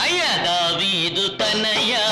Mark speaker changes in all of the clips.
Speaker 1: అయ్యా దావీదు తనయా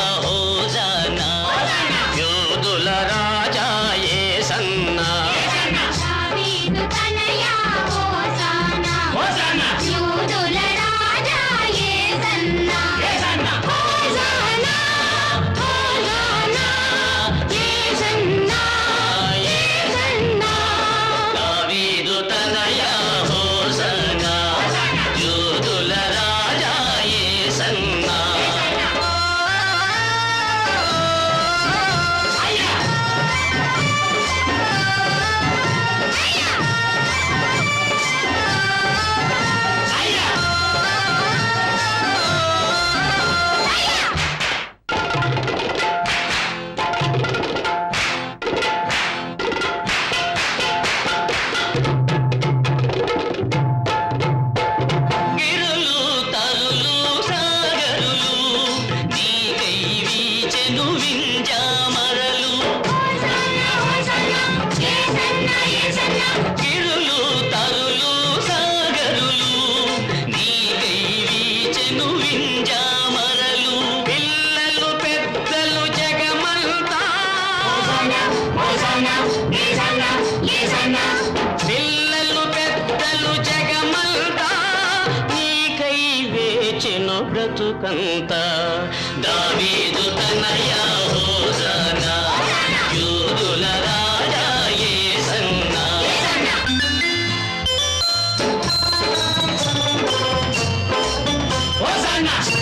Speaker 1: గిరులు తరులు సాగరులు నీకై వీచెను వింజామరలు పిల్లలు పెద్దలు జగమంతా. పిల్లలు పెద్దలు జగమంతా నీకై వేచెను బ్రతుకంతా. దావీదు తనయా హోసానా
Speaker 2: না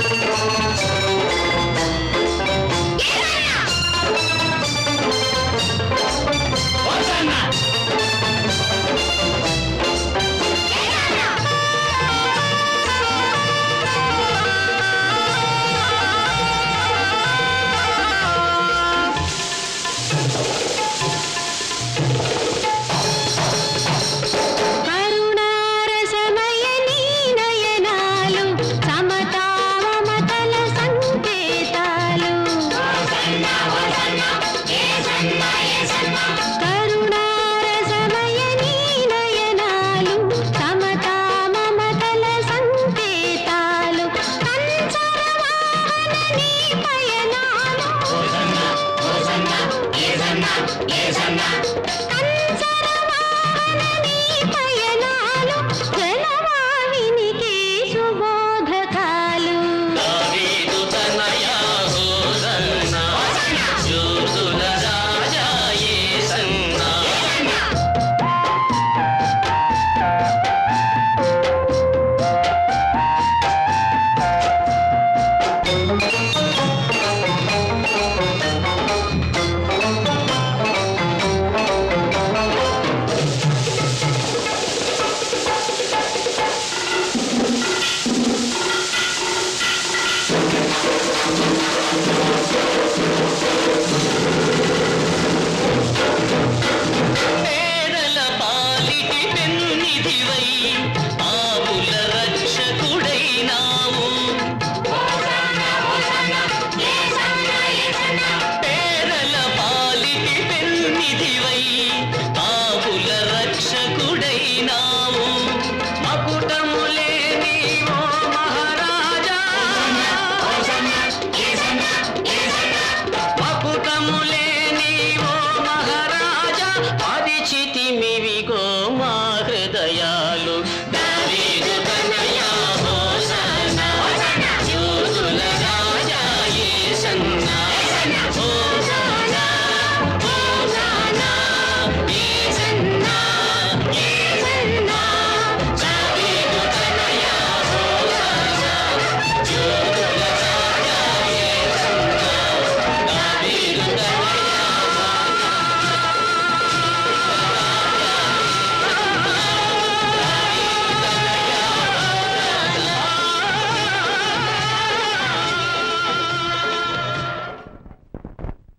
Speaker 2: పయనాలు కంచర